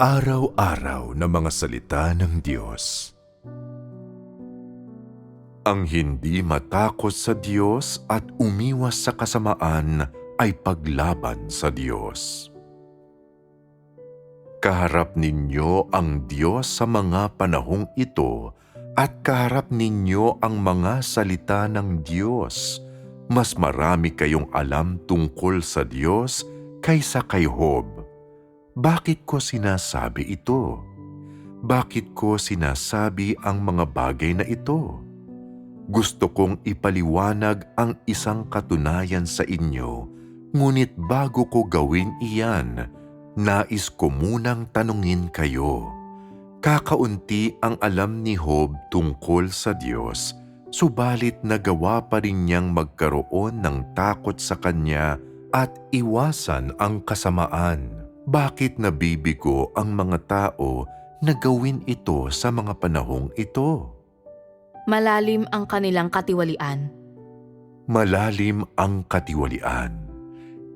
Araw-araw na mga salita ng Diyos. Ang hindi matakot sa Diyos at umiwas sa kasamaan ay paglaban sa Diyos. Kaharap ninyo ang Diyos sa mga panahong ito at kaharap ninyo ang mga salita ng Diyos. Mas marami kayong alam tungkol sa Diyos kaysa kay Job. Bakit ko sinasabi ito? Bakit ko sinasabi ang mga bagay na ito? Gusto kong ipaliwanag ang isang katunayan sa inyo, ngunit bago ko gawin iyan, nais ko munang tanungin kayo. Kakaunti ang alam ni Job tungkol sa Diyos, subalit nagawa pa rin niyang magkaroon ng takot sa Kanya at iwasan ang kasamaan. Bakit nabibigo ang mga tao na gawin ito sa mga panahong ito? Malalim ang kanilang katiwalian. Malalim ang katiwalian.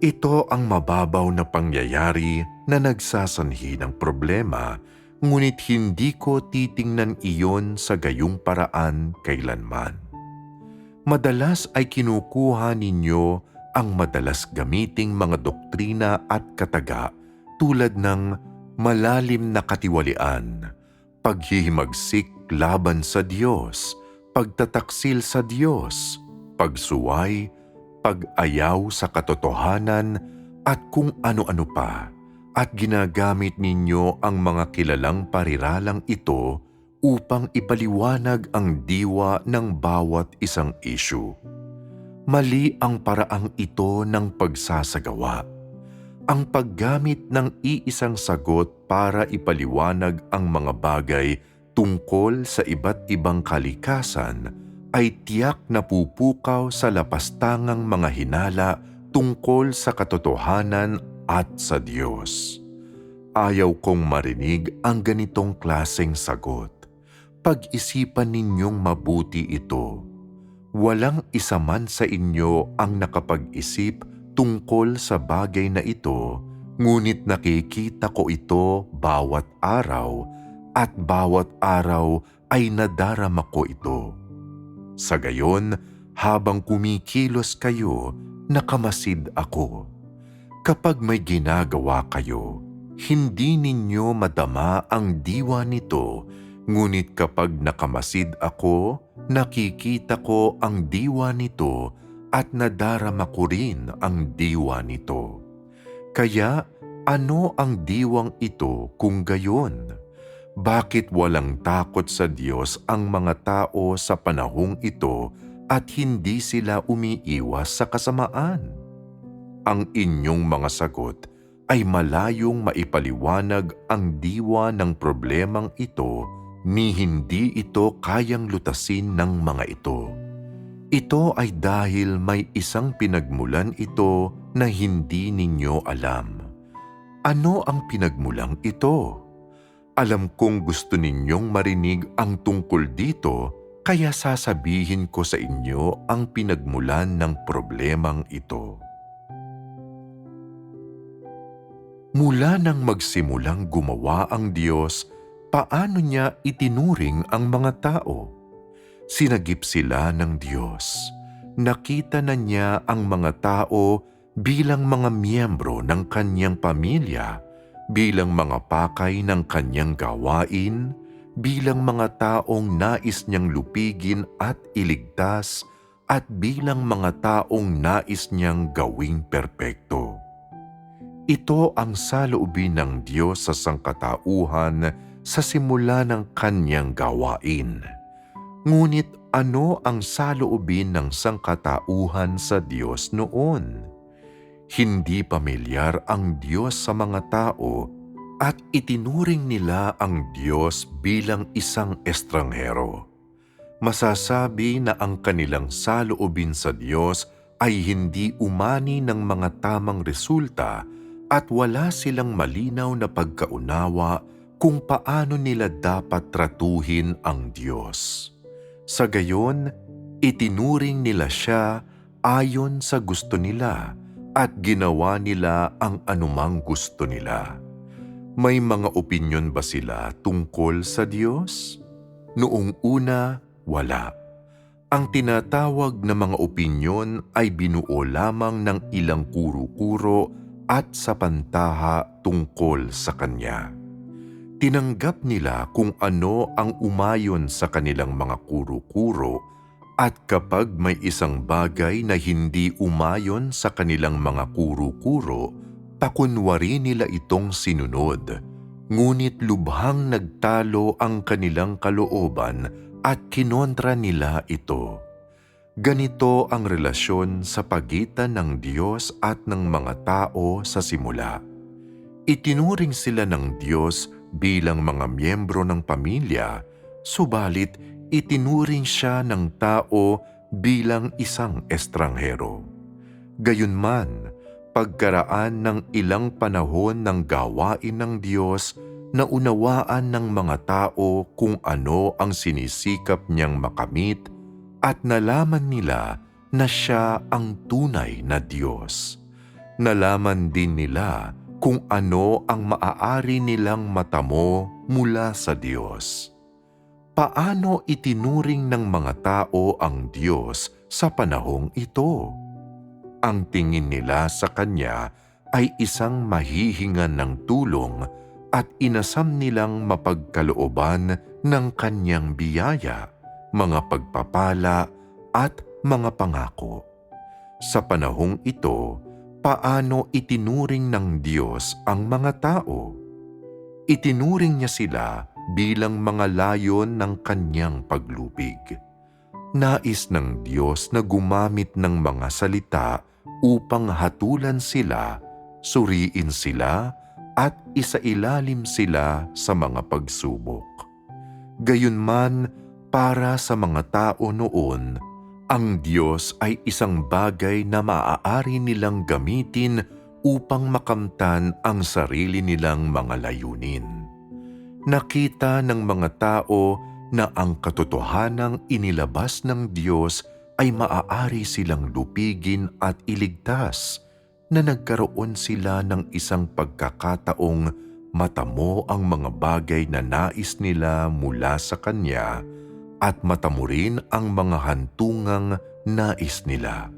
Ito ang mababaw na pangyayari na nagsasanhi ng problema, ngunit hindi ko titingnan iyon sa gayong paraan kailanman. Madalas ay kinukuha ninyo ang madalas gamiting mga doktrina at kataga tulad ng malalim na katiwalian, paghihimagsik laban sa Diyos, pagtataksil sa Diyos, pagsuway, pag-ayaw sa katotohanan at kung ano-ano pa at ginagamit ninyo ang mga kilalang pariralang ito upang ipaliwanag ang diwa ng bawat isang issue. Mali ang paraang ito ng pagsasagawa. Ang paggamit ng iisang sagot para ipaliwanag ang mga bagay tungkol sa iba't ibang kalikasan ay tiyak na pupukaw sa lapastangang mga hinala tungkol sa katotohanan at sa Diyos. Ayaw kong marinig ang ganitong klaseng sagot. Pag-isipan ninyong mabuti ito. Walang isa man sa inyo ang nakapag-isip tungkol sa bagay na ito, ngunit nakikita ko ito bawat araw at bawat araw ay nadarama ko ito. Sa gayon, habang kumikilos kayo, nakamasid ako. Kapag may ginagawa kayo, hindi ninyo madama ang diwa nito, ngunit kapag nakamasid ako, nakikita ko ang diwa nito at nadarama ko rin ang diwa nito. Kaya ano ang diwang ito kung gayon? Bakit walang takot sa Diyos ang mga tao sa panahong ito at hindi sila umiiwas sa kasamaan? Ang inyong mga sagot ay malayong maipaliwanag ang diwa ng problemang ito ni hindi ito kayang lutasin ng mga ito. Ito ay dahil may isang pinagmulan ito na hindi ninyo alam. Ano ang pinagmulang ito? Alam kong gusto ninyong marinig ang tungkol dito kaya sasabihin ko sa inyo ang pinagmulan ng problemang ito. Mula nang magsimulang gumawa ang Diyos, paano niya itinuring ang mga tao? Sinagip sila ng Diyos. Nakita na niya ang mga tao bilang mga miyembro ng kanyang pamilya, bilang mga pakay ng kanyang gawain, bilang mga taong nais niyang lupigin at iligtas, at bilang mga taong nais niyang gawing perpekto. Ito ang saloobin ng Diyos sa sangkatauhan sa simula ng kanyang gawain. Ngunit ano ang saloobin ng sangkatauhan sa Diyos noon? Hindi pamilyar ang Diyos sa mga tao at itinuring nila ang Diyos bilang isang estranghero. Masasabi na ang kanilang saloobin sa Diyos ay hindi umani ng mga tamang resulta at wala silang malinaw na pagkaunawa kung paano nila dapat tratuhin ang Diyos. Sa gayon, itinuring nila siya ayon sa gusto nila at ginawa nila ang anumang gusto nila. May mga opinyon ba sila tungkol sa Diyos? Noong una, wala. Ang tinatawag na mga opinyon ay binuo lamang ng ilang kuro-kuro at sa pantaha tungkol sa Kanya. Tinanggap nila kung ano ang umayon sa kanilang mga kuro-kuro at kapag may isang bagay na hindi umayon sa kanilang mga kuro-kuro, pakunwari nila itong sinunod. Ngunit lubhang nagtalo ang kanilang kalooban at kinontra nila ito. Ganito ang relasyon sa pagitan ng Diyos at ng mga tao sa simula. Itinuring sila ng Diyos bilang mga miyembro ng pamilya, subalit itinuring siya ng tao bilang isang estranghero. Gayunman, pagkaraan ng ilang panahon ng gawain ng Diyos, naunawaan ng mga tao kung ano ang sinisikap niyang makamit at nalaman nila na siya ang tunay na Diyos. Nalaman din nila kung ano ang maaari nilang matamo mula sa Diyos. Paano itinuring ng mga tao ang Diyos sa panahong ito? Ang tingin nila sa Kanya ay isang mahihingan ng tulong at inasam nilang mapagkalooban ng Kanyang biyaya, mga pagpapala at mga pangako. Sa panahong ito, paano itinuring ng Diyos ang mga tao? Itinuring niya sila bilang mga layon ng kanyang paglupig. Nais ng Diyos na gumamit ng mga salita upang hatulan sila, suriin sila, at isailalim sila sa mga pagsubok. Gayunman, para sa mga tao noon, ang Diyos ay isang bagay na maaari nilang gamitin upang makamtan ang sarili nilang mga layunin. Nakita ng mga tao na ang katotohanang inilabas ng Diyos ay maaari silang lupigin at iligtas na nagkaroon sila ng isang pagkakataong matamo ang mga bagay na nais nila mula sa Kanya at matamo rin ang mga hantungang nais nila.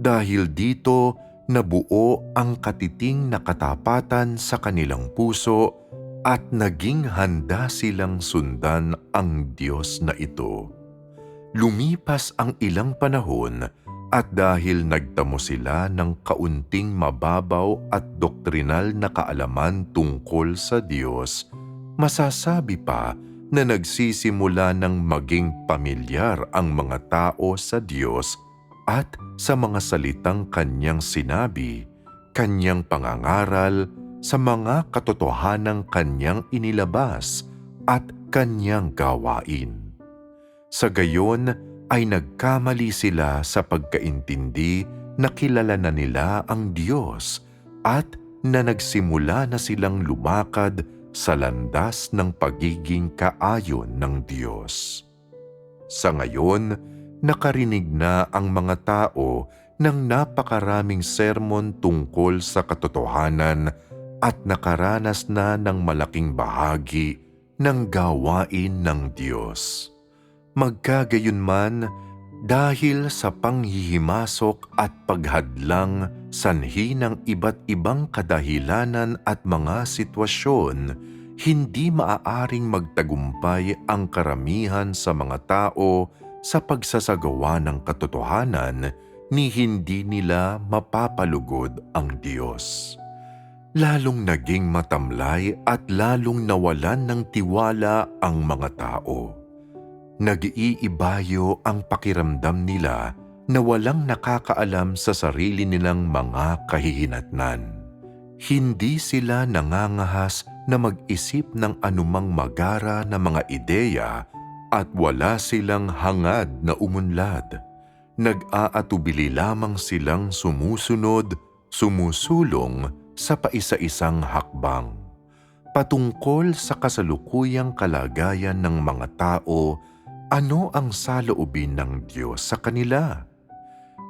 Dahil dito, nabuo ang katiting na katapatan sa kanilang puso at naging handa silang sundan ang Diyos na ito. Lumipas ang ilang panahon at dahil nagtamo sila ng kaunting mababaw at doktrinal na kaalaman tungkol sa Diyos, masasabi pa na nagsisimula ng maging pamilyar ang mga tao sa Diyos at sa mga salitang kanyang sinabi, kanyang pangangaral, sa mga katotohanang kanyang inilabas at kanyang gawain. Sa gayon ay nagkamali sila sa pagkaintindi na kilala na nila ang Diyos at na nagsimula na silang lumakad sa landas ng pagiging kaayon ng Diyos. Sa ngayon, nakarinig na ang mga tao ng napakaraming sermon tungkol sa katotohanan at nakaranas na ng malaking bahagi ng gawain ng Diyos. Magkagayunman, dahil sa panghihimasok at paghadlang sanhi ng iba't ibang kadahilanan at mga sitwasyon, hindi maaaring magtagumpay ang karamihan sa mga tao sa pagsasagawa ng katotohanan ni hindi nila mapapalugod ang Diyos. Lalong naging matamlay at lalong nawalan ng tiwala ang mga tao nag-iibayo ang pakiramdam nila na walang nakakaalam sa sarili nilang mga kahihinatnan. Hindi sila nangangahas na mag-isip ng anumang magara na mga ideya at wala silang hangad na umunlad. Nag-aatubili lamang silang sumusunod, sumusulong sa paisa-isang hakbang. Patungkol sa kasalukuyang kalagayan ng mga tao ano ang saloobin ng Diyos sa kanila?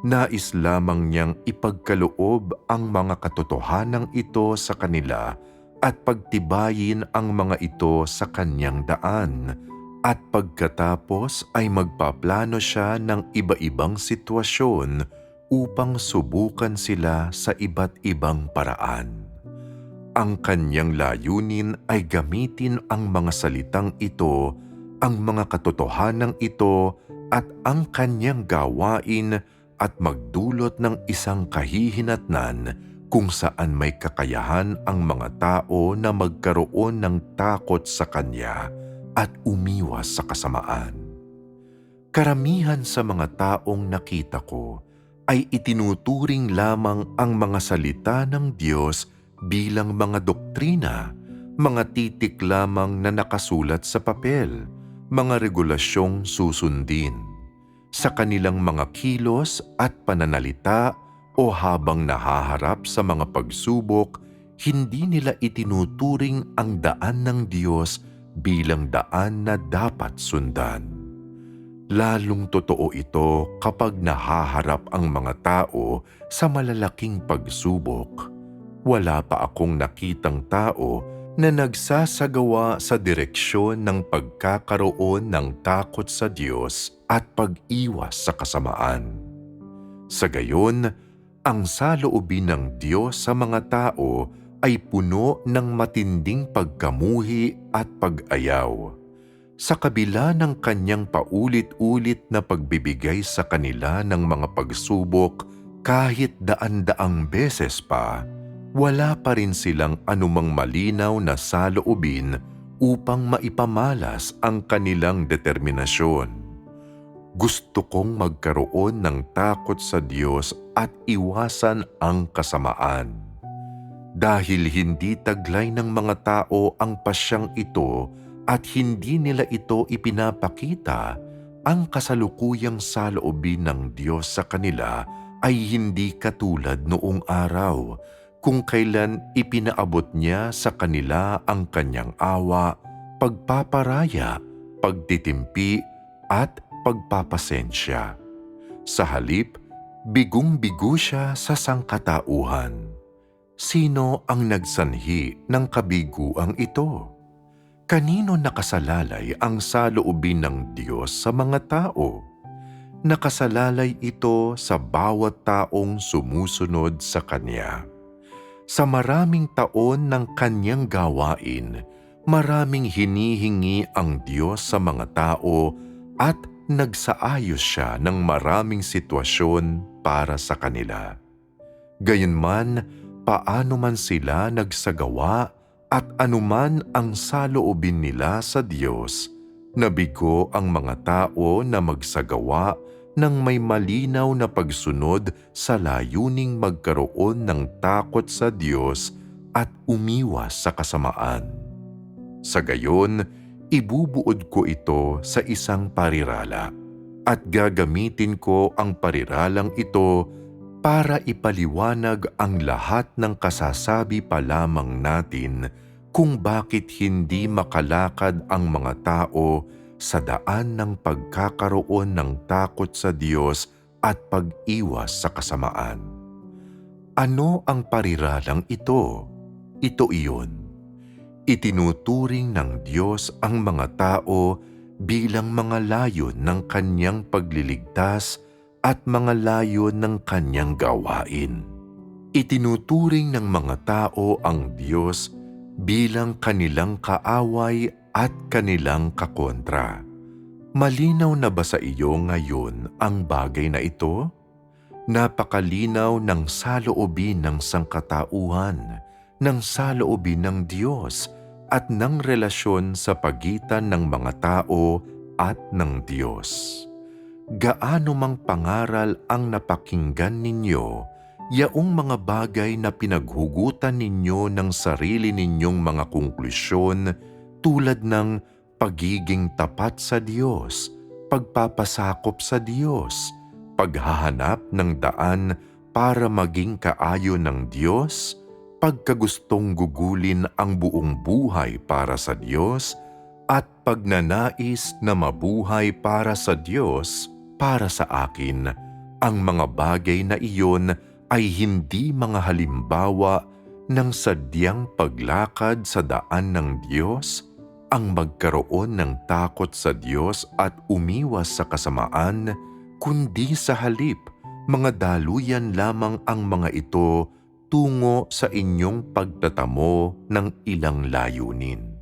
Nais lamang niyang ipagkaloob ang mga katotohanang ito sa kanila at pagtibayin ang mga ito sa kanyang daan at pagkatapos ay magpaplano siya ng iba-ibang sitwasyon upang subukan sila sa iba't ibang paraan. Ang kanyang layunin ay gamitin ang mga salitang ito, ang mga katotohanan ito at ang kanyang gawain at magdulot ng isang kahihinatnan kung saan may kakayahan ang mga tao na magkaroon ng takot sa kanya at umiwas sa kasamaan. Karamihan sa mga taong nakita ko ay itinuturing lamang ang mga salita ng Diyos bilang mga doktrina, mga titik lamang na nakasulat sa papel, mga regulasyong susundin. Sa kanilang mga kilos at pananalita o habang nahaharap sa mga pagsubok, hindi nila itinuturing ang daan ng Diyos bilang daan na dapat sundan. Lalong totoo ito kapag nahaharap ang mga tao sa malalaking pagsubok. Wala pa akong nakitang tao na nagsasagawa sa direksyon ng pagkakaroon ng takot sa Diyos at pag-iwas sa kasamaan. Sa gayon, ang saloobin ng Diyos sa mga tao ay puno ng matinding pagkamuhi at pag-ayaw. Sa kabila ng kanyang paulit-ulit na pagbibigay sa kanila ng mga pagsubok kahit daan-daang beses pa, wala pa rin silang anumang malinaw na saloobin upang maipamalas ang kanilang determinasyon. Gusto kong magkaroon ng takot sa Diyos at iwasan ang kasamaan. Dahil hindi taglay ng mga tao ang pasyang ito at hindi nila ito ipinapakita, ang kasalukuyang saloobin ng Diyos sa kanila ay hindi katulad noong araw kung kailan ipinaabot niya sa kanila ang kanyang awa, pagpaparaya, pagtitimpi at pagpapasensya. Sa halip, bigong-bigo siya sa sangkatauhan. Sino ang nagsanhi ng kabiguang ito? Kanino nakasalalay ang saloobin ng Diyos sa mga tao? Nakasalalay ito sa bawat taong sumusunod sa Kanya. Sa maraming taon ng Kanyang gawain, maraming hinihingi ang Diyos sa mga tao at nagsaayos siya ng maraming sitwasyon para sa kanila. Gayunman, paano man sila nagsagawa at anuman ang saloobin nila sa Diyos, nabigo ang mga tao na magsagawa ng may malinaw na pagsunod sa layuning magkaroon ng takot sa Diyos at umiwas sa kasamaan. Sa gayon, ibubuod ko ito sa isang parirala at gagamitin ko ang pariralang ito para ipaliwanag ang lahat ng kasasabi pa lamang natin kung bakit hindi makalakad ang mga tao sa daan ng pagkakaroon ng takot sa Diyos at pag-iwas sa kasamaan. Ano ang pariralang ito? Ito iyon. Itinuturing ng Diyos ang mga tao bilang mga layon ng kanyang pagliligtas at mga layon ng kanyang gawain. Itinuturing ng mga tao ang Diyos bilang kanilang kaaway at kanilang kakontra. Malinaw na ba sa iyo ngayon ang bagay na ito? Napakalinaw ng saloobin ng sangkatauhan, ng saloobin ng Diyos at ng relasyon sa pagitan ng mga tao at ng Diyos gaano mang pangaral ang napakinggan ninyo, yaong mga bagay na pinaghugutan ninyo ng sarili ninyong mga konklusyon tulad ng pagiging tapat sa Diyos, pagpapasakop sa Diyos, paghahanap ng daan para maging kaayo ng Diyos, pagkagustong gugulin ang buong buhay para sa Diyos, at pagnanais na mabuhay para sa Diyos, para sa akin, ang mga bagay na iyon ay hindi mga halimbawa ng sadyang paglakad sa daan ng Diyos ang magkaroon ng takot sa Diyos at umiwas sa kasamaan, kundi sa halip, mga daluyan lamang ang mga ito tungo sa inyong pagtatamo ng ilang layunin.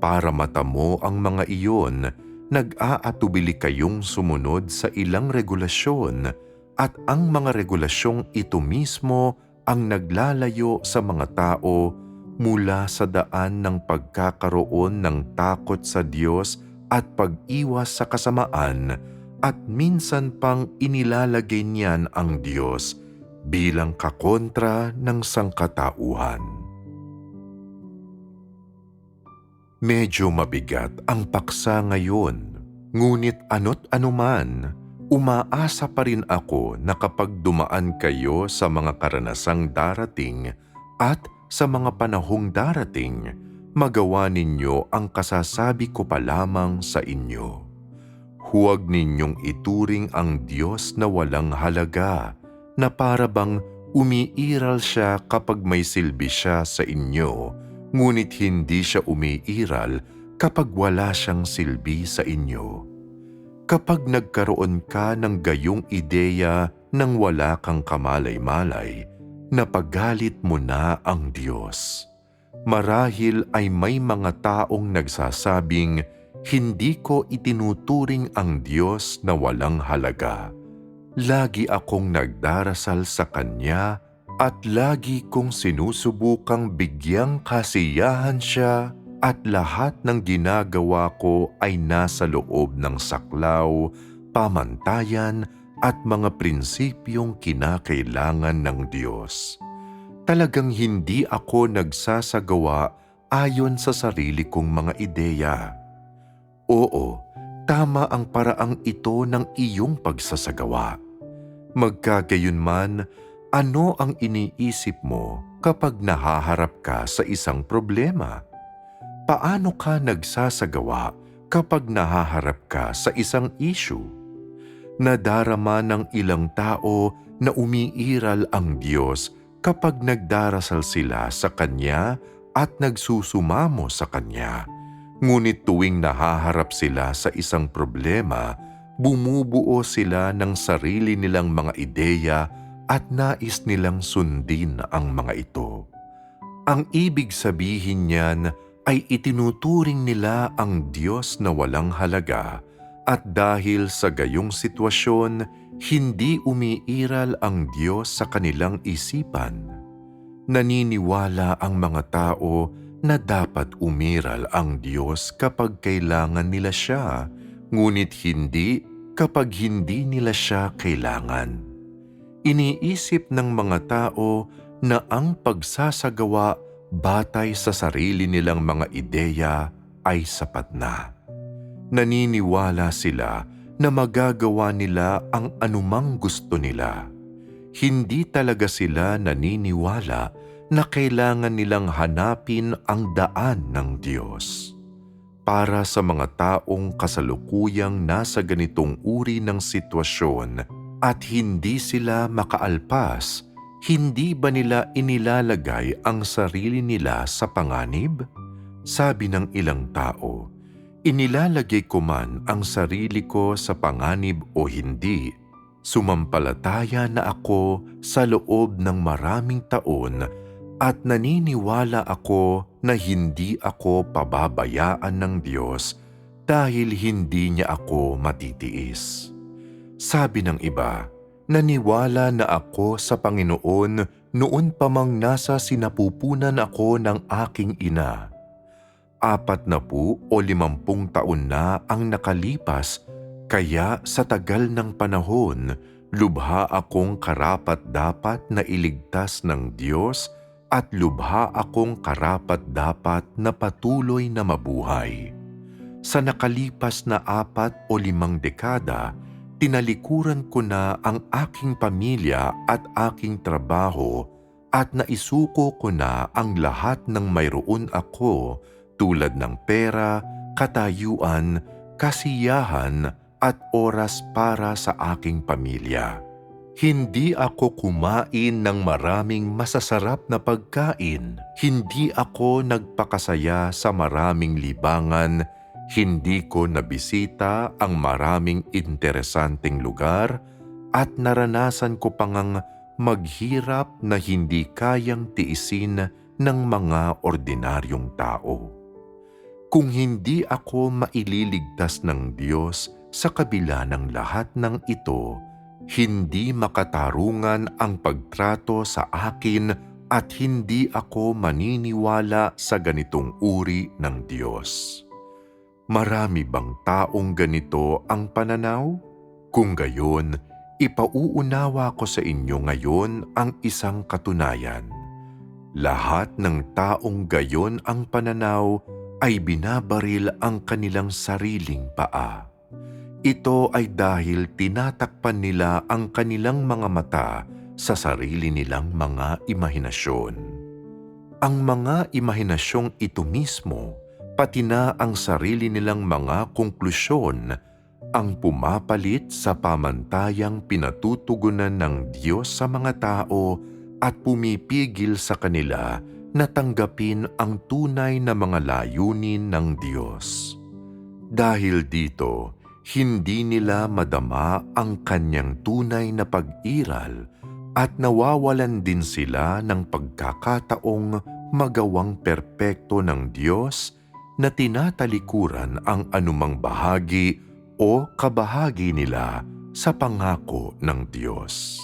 Para matamo ang mga iyon, nag-aatubili kayong sumunod sa ilang regulasyon at ang mga regulasyong ito mismo ang naglalayo sa mga tao mula sa daan ng pagkakaroon ng takot sa Diyos at pag-iwas sa kasamaan at minsan pang inilalagay niyan ang Diyos bilang kakontra ng sangkatauhan. Medyo mabigat ang paksa ngayon, ngunit ano't anuman, umaasa pa rin ako na kapag dumaan kayo sa mga karanasang darating at sa mga panahong darating, magawa ninyo ang kasasabi ko pa lamang sa inyo. Huwag ninyong ituring ang Diyos na walang halaga, na para bang umiiral siya kapag may silbi siya sa inyo, ngunit hindi siya umiiral kapag wala siyang silbi sa inyo. Kapag nagkaroon ka ng gayong ideya nang wala kang kamalay-malay, napagalit mo na ang Diyos. Marahil ay may mga taong nagsasabing, hindi ko itinuturing ang Diyos na walang halaga. Lagi akong nagdarasal sa Kanya at lagi kong sinusubukang bigyang kasiyahan siya at lahat ng ginagawa ko ay nasa loob ng saklaw, pamantayan at mga prinsipyong kinakailangan ng Diyos. Talagang hindi ako nagsasagawa ayon sa sarili kong mga ideya. Oo, tama ang paraang ito ng iyong pagsasagawa. Magkagayunman, ano ang iniisip mo kapag nahaharap ka sa isang problema? Paano ka nagsasagawa kapag nahaharap ka sa isang issue? Nadarama ng ilang tao na umiiral ang Diyos kapag nagdarasal sila sa Kanya at nagsusumamo sa Kanya. Ngunit tuwing nahaharap sila sa isang problema, bumubuo sila ng sarili nilang mga ideya at nais nilang sundin ang mga ito. Ang ibig sabihin niyan ay itinuturing nila ang Diyos na walang halaga at dahil sa gayong sitwasyon, hindi umiiral ang Diyos sa kanilang isipan. Naniniwala ang mga tao na dapat umiral ang Diyos kapag kailangan nila siya, ngunit hindi kapag hindi nila siya kailangan. Iniisip ng mga tao na ang pagsasagawa batay sa sarili nilang mga ideya ay sapat na. Naniniwala sila na magagawa nila ang anumang gusto nila. Hindi talaga sila naniniwala na kailangan nilang hanapin ang daan ng Diyos. Para sa mga taong kasalukuyang nasa ganitong uri ng sitwasyon at hindi sila makaalpas, hindi ba nila inilalagay ang sarili nila sa panganib? Sabi ng ilang tao, inilalagay ko man ang sarili ko sa panganib o hindi, sumampalataya na ako sa loob ng maraming taon at naniniwala ako na hindi ako pababayaan ng Diyos dahil hindi niya ako matitiis. Sabi ng iba, naniwala na ako sa Panginoon noon pa mang nasa sinapupunan ako ng aking ina. Apat na po o limampung taon na ang nakalipas kaya sa tagal ng panahon, lubha akong karapat dapat na iligtas ng Diyos at lubha akong karapat dapat na patuloy na mabuhay. Sa nakalipas na apat o limang dekada, tinalikuran ko na ang aking pamilya at aking trabaho at naisuko ko na ang lahat ng mayroon ako tulad ng pera, katayuan, kasiyahan at oras para sa aking pamilya. Hindi ako kumain ng maraming masasarap na pagkain. Hindi ako nagpakasaya sa maraming libangan. Hindi ko nabisita ang maraming interesanteng lugar at naranasan ko pangang maghirap na hindi kayang tiisin ng mga ordinaryong tao. Kung hindi ako maililigtas ng Diyos sa kabila ng lahat ng ito, hindi makatarungan ang pagtrato sa akin at hindi ako maniniwala sa ganitong uri ng Diyos. Marami bang taong ganito ang pananaw? Kung gayon, ipauunawa ko sa inyo ngayon ang isang katunayan. Lahat ng taong gayon ang pananaw ay binabaril ang kanilang sariling paa. Ito ay dahil tinatakpan nila ang kanilang mga mata sa sarili nilang mga imahinasyon. Ang mga imahinasyong ito mismo, pati na ang sarili nilang mga konklusyon, ang pumapalit sa pamantayang pinatutugunan ng Diyos sa mga tao at pumipigil sa kanila na tanggapin ang tunay na mga layunin ng Diyos. Dahil dito, hindi nila madama ang kanyang tunay na pag-iral at nawawalan din sila ng pagkakataong magawang perpekto ng Diyos na tinatalikuran ang anumang bahagi o kabahagi nila sa pangako ng Diyos.